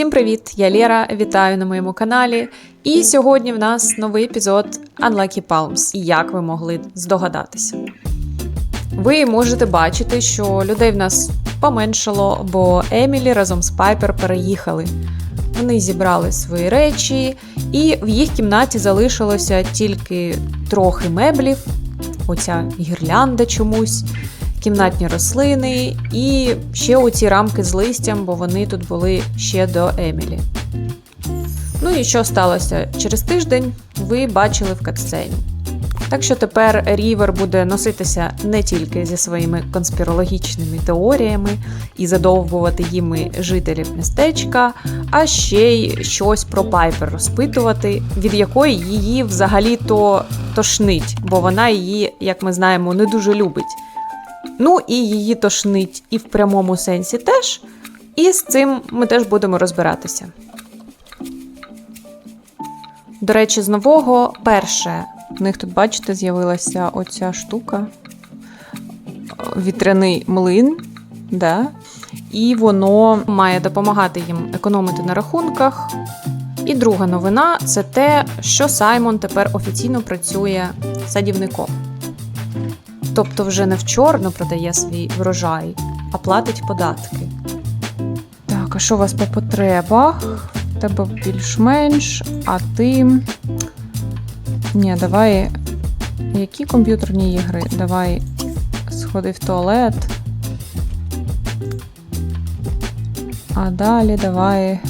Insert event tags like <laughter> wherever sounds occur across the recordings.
Всім привіт! Я Лєра, вітаю на моєму каналі. І сьогодні в нас новий епізод Unlucky Palms. Як ви могли здогадатися? Ви можете бачити, що людей в нас поменшало, бо Емілі разом з Пайпер переїхали. Вони зібрали свої речі, і в їх кімнаті залишилося тільки трохи меблів, оця гірлянда чомусь, кімнатні рослини і ще оці рамки з листям, бо вони тут були ще до Емілі. Ну і що сталося? Через тиждень ви бачили в катсцені. Так що тепер Рівер буде носитися не тільки зі своїми конспірологічними теоріями і задовбувати їми жителів містечка, а ще й щось про Пайпер розпитувати, від якої її взагалі-то тошнить, бо вона її, як ми знаємо, не дуже любить. Ну і її тошнить і в прямому сенсі теж. І з цим ми теж будемо розбиратися. До речі, з нового перше. В них тут, бачите, з'явилася оця штука. Вітряний млин. Да? І воно має допомагати їм економити на рахунках. І друга новина це те, що Саймон тепер офіційно працює садівником. Тобто вже не в чорно продає свій врожай, а платить податки. Так, а що у вас по потребах? Тебе більш-менш, а ти. Ні, давай. Які комп'ютерні ігри? Давай сходи в туалет. А далі давай.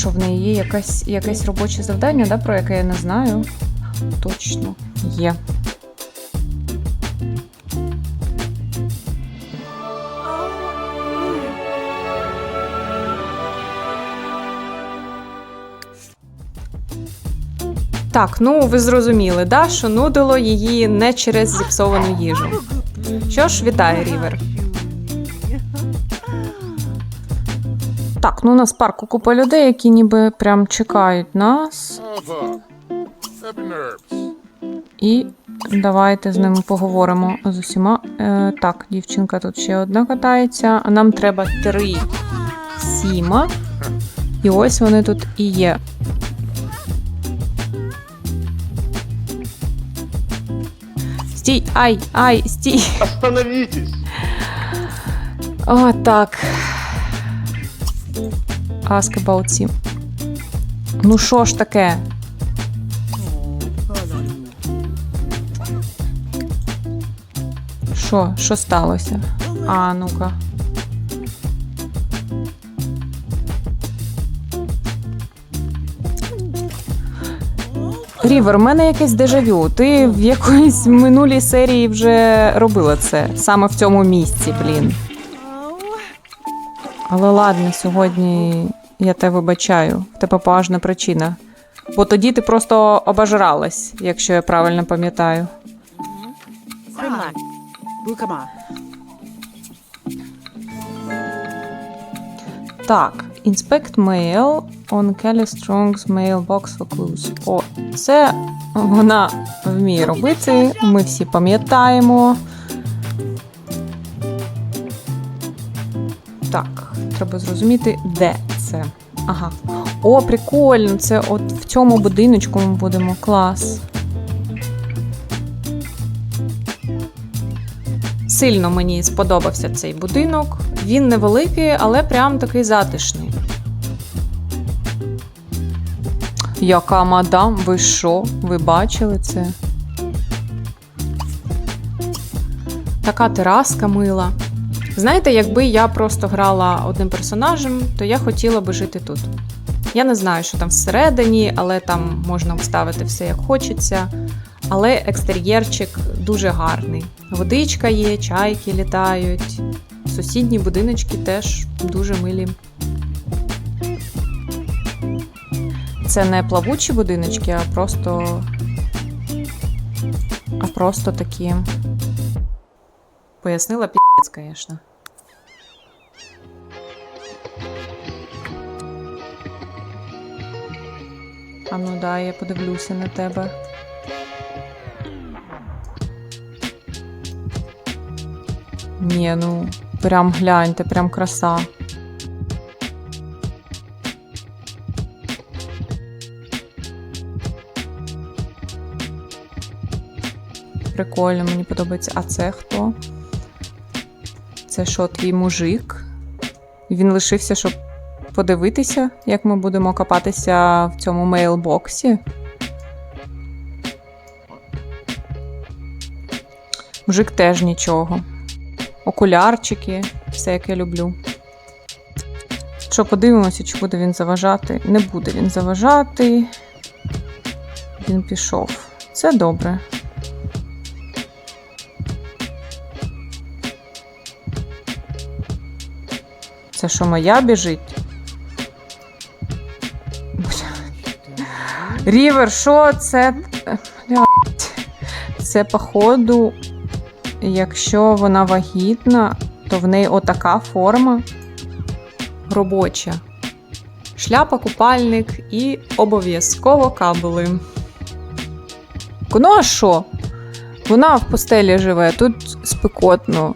Що в неї є якась, якесь робоче завдання, да, про яке я не знаю? Точно є. Так, ну ви зрозуміли, да, що нудило її не через зіпсовану їжу. Що ж, вітаю, Рівер. Так, ну у нас парку купа людей, які ніби прям чекають нас. І давайте з ними поговоримо з усіма. Е, так, дівчинка тут ще одна катається, а нам треба три сіма. І ось вони тут і є. Стій, ай, ай, стій. Остановитесь! О, так. Ask about Sim. Ну що ж таке? Що? Що сталося? А, ну-ка. Рівер, у мене якесь дежавю. Ти в якоїсь минулій серії вже робила це. Саме в цьому місці, блін. Але ладно, сьогодні я тебе вибачаю. В тебе поважна причина. Бо тоді ти просто обожралась, якщо я правильно пам'ятаю. Так, inspect mail on Kelly Strong's mailbox for clues. О, це вона вміє робити. Ми всі пам'ятаємо. Треба зрозуміти, де це. Ага. О, прикольно! Це от в цьому будиночку ми будемо. Клас. Сильно мені сподобався цей будинок. Він невеликий, але прям такий затишний. Яка мадам, ви що? Ви бачили це? Така тераска мила. Знаєте, якби я просто грала одним персонажем, то я хотіла би жити тут. Я не знаю, що там всередині, але там можна вставити все як хочеться. Але екстер'єрчик дуже гарний. Водичка є, чайки літають. Сусідні будиночки теж дуже милі. Це не плавучі будиночки, а просто. А просто такі. Пояснила пі***ць, звісно. А ну да, я подивлюся на тебе. Ні, ну прям гляньте, прям краса. Прикольно, мені подобається. А це хто? Це що, твій мужик? Він лишився, щоб подивитися, як ми будемо копатися в цьому мейлбоксі. Мужик теж нічого. Окулярчики, все як я люблю. Що, подивимося, чи буде він заважати. Не буде він заважати. Він пішов. Це добре. Це що, моя біжить? Рівер, що це? Це, походу, якщо вона вагітна, то в неї отака форма робоча. Шляпа, купальник і обов'язково кабели. Ну а що? Вона в постелі живе, тут спекотно.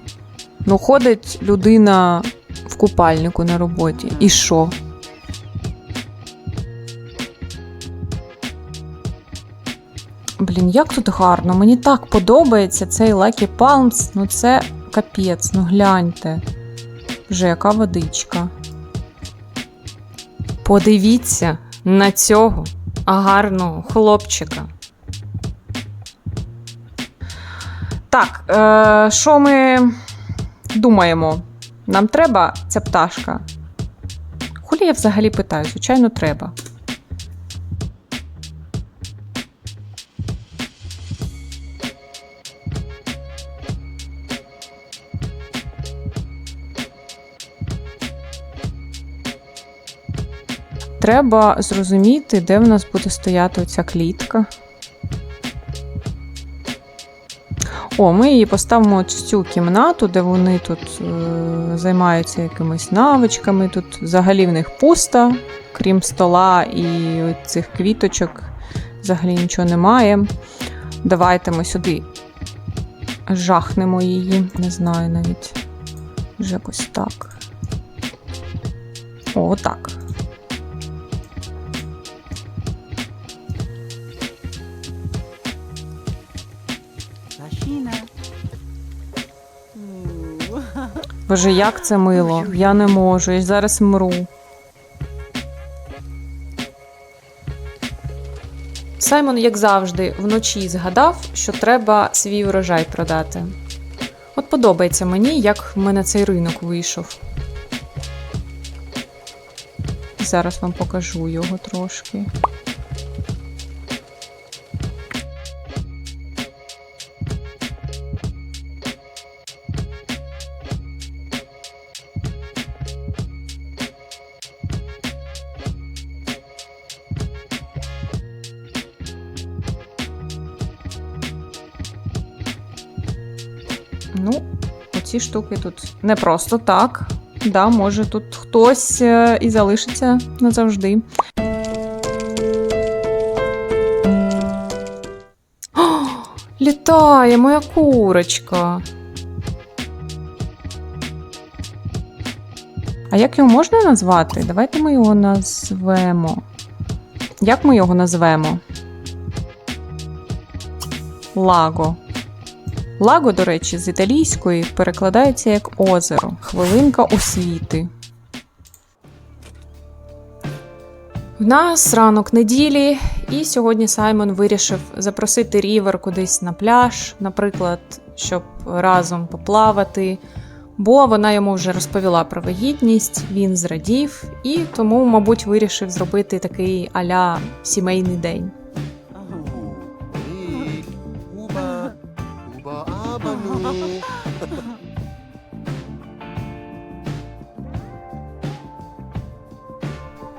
Ну, ходить людина в купальнику на роботі. І що? Блін, як тут гарно. Мені так подобається цей Lucky Palms. Ну це капець, ну гляньте. Вже яка водичка. Подивіться на цього гарного хлопчика. Так, е, що ми думаємо? Нам треба ця пташка? Хулі я взагалі питаю, звичайно, треба. Треба зрозуміти, де в нас буде стояти оця клітка. О, ми її поставимо в цю кімнату, де вони тут е, займаються якимись навичками. Тут взагалі в них пусто, крім стола і цих квіточок, взагалі нічого немає. Давайте ми сюди жахнемо її. Не знаю навіть. Вже якось так. О, отак. Боже, як це мило. Я не можу, я зараз мру. Саймон, як завжди, вночі згадав, що треба свій урожай продати. От подобається мені, як в мене цей ринок вийшов. Зараз вам покажу його трошки. Оці штуки тут не просто так. Да, може тут хтось е, і залишиться назавжди. О, літає моя курочка. А як його можна назвати? Давайте ми його назвемо. Як ми його назвемо? Лаго. Лаго, до речі, з італійської перекладається як озеро. Хвилинка освіти. В нас ранок неділі, і сьогодні Саймон вирішив запросити Рівер кудись на пляж, наприклад, щоб разом поплавати. Бо вона йому вже розповіла про вагітність, він зрадів і тому, мабуть, вирішив зробити такий аля сімейний день.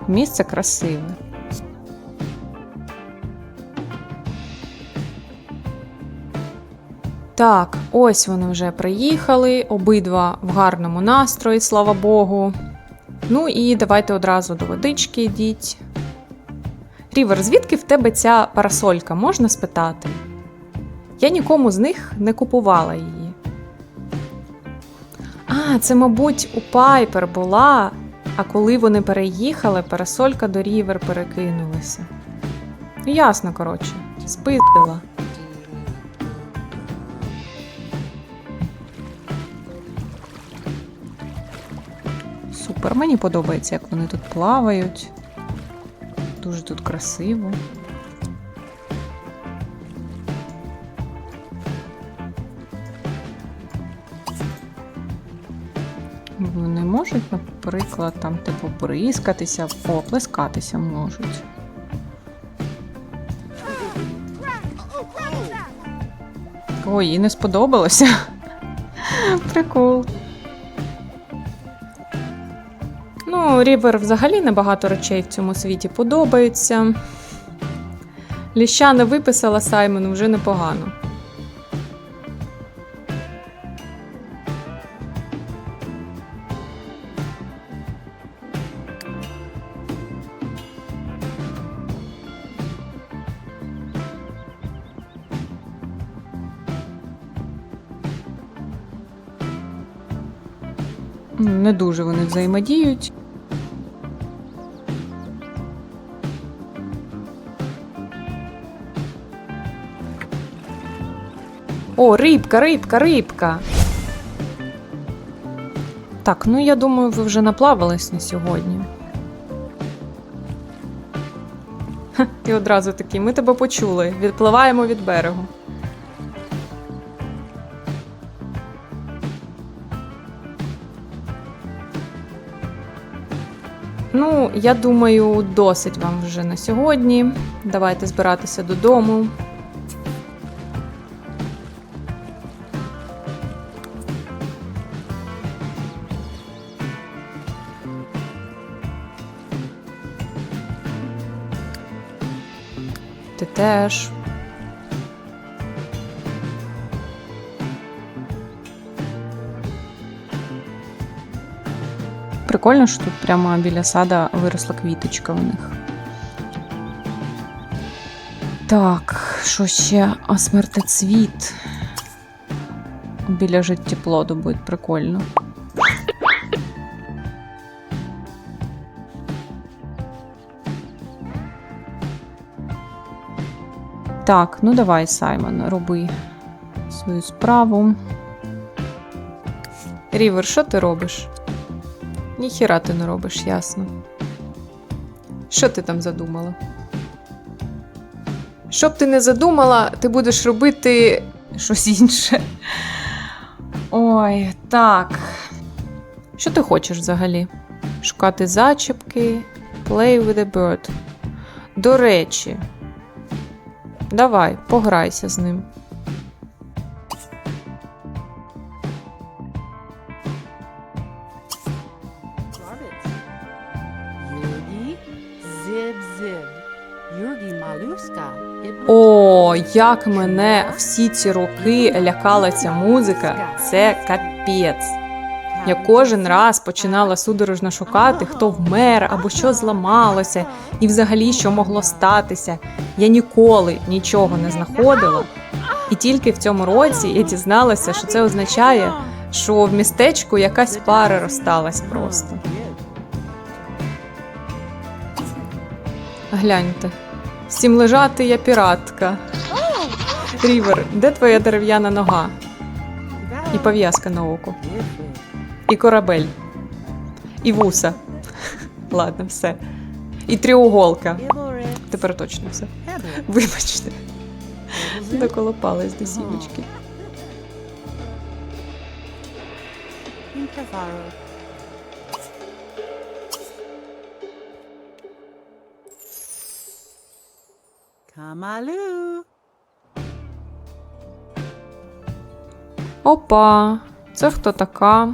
Місце красиве. Так, ось вони вже приїхали, обидва в гарному настрої, слава Богу. Ну і давайте одразу до водички йдіть. Рівер, звідки в тебе ця парасолька, можна спитати? Я нікому з них не купувала її. А, це, мабуть, у Пайпер була. А коли вони переїхали, парасолька до рівер перекинулася. Ну, Ясно, коротше, спиздила. Супер, мені подобається, як вони тут плавають. Дуже тут красиво. Можуть, наприклад, там, типу, бризкатися, о, плескатися можуть. Ой, їй не сподобалося. <laughs> Прикол. Ну, Рівер взагалі небагато речей в цьому світі подобається. Ліщана виписала Саймону вже непогано. Не дуже вони взаємодіють. О, рибка, рибка, рибка. Так, ну я думаю, ви вже наплавались на сьогодні. Ха, І одразу такий, ми тебе почули. Відпливаємо від берегу. Ну, я думаю, досить вам вже на сьогодні. Давайте збиратися додому. Теж. Прикольно, що тут прямо біля сада виросла квіточка у них. Так, що ще? А смертецвіт. Біля життєплоду буде прикольно. Так, ну давай, Саймон, роби свою справу. Рівер, що ти робиш? Ніхіра ти не робиш, ясно. Що ти там задумала? Що б ти не задумала, ти будеш робити щось інше. Ой, так. Що ти хочеш взагалі? Шукати зачіпки, play with a bird. До речі, давай, пограйся з ним. Як мене всі ці роки лякала ця музика, це капець. Я кожен раз починала судорожно шукати, хто вмер або що зламалося, і взагалі що могло статися. Я ніколи нічого не знаходила. І тільки в цьому році я дізналася, що це означає, що в містечку якась пара розсталась просто. Гляньте. Всім лежати я піратка. Рівер, де твоя дерев'яна нога? І пов'язка на око. І корабель. І вуса. <laughs> Ладно, все. І тріуголка. Тепер точно все. Вибачте, доколопалась до сімечки. Kamalu. Опа, це хто така?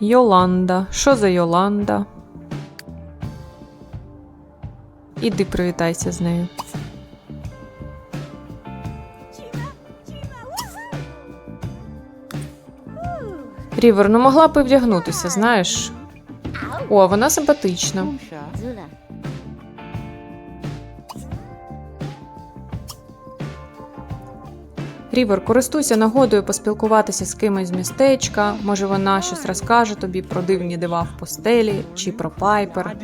Йоланда. Що за Йоланда? Іди привітайся з нею. Рівер, ну могла б і вдягнутися, знаєш. О, вона симпатична. Рівер, користуйся нагодою поспілкуватися з кимось з містечка. Може, вона щось розкаже тобі про дивні дива в постелі чи про Пайпер.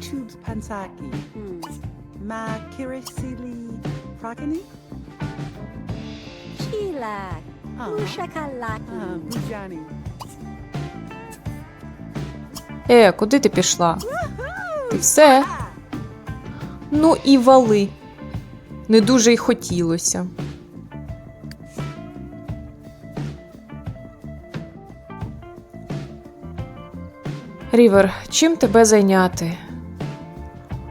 Tubes pansaki. Ma kirisili prakani. Sheila, Ah. Ushakalaki. Ah, Bujani. Е, куди ти пішла? Ти все? Ну і вали. Не дуже й хотілося. Рівер, чим тебе зайняти?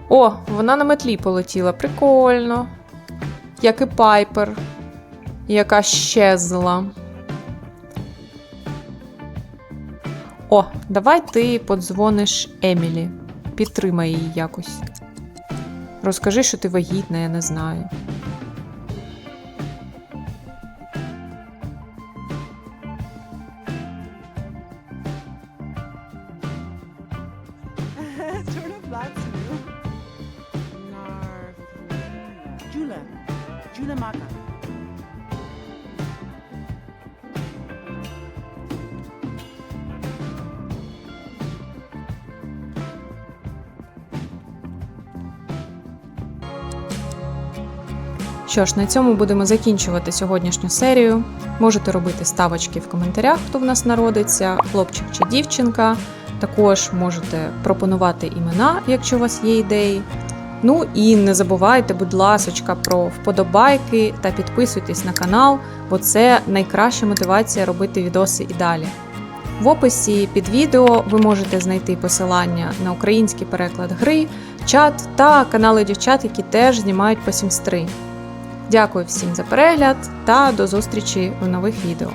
О, вона на метлі полетіла. Прикольно. Як і Пайпер, яка щезла. О, давай ти подзвониш Емілі. Підтримай її якось. Розкажи, що ти вагітна, я не знаю. Що ж, на цьому будемо закінчувати сьогоднішню серію. Можете робити ставочки в коментарях, хто в нас народиться, хлопчик чи дівчинка. Також можете пропонувати імена, якщо у вас є ідеї. Ну і не забувайте, будь ласочка, про вподобайки та підписуйтесь на канал, бо це найкраща мотивація робити відоси і далі. В описі під відео ви можете знайти посилання на український переклад гри, чат та канали дівчат, які теж знімають по Sims 3. Дякую всім за перегляд та до зустрічі в нових відео.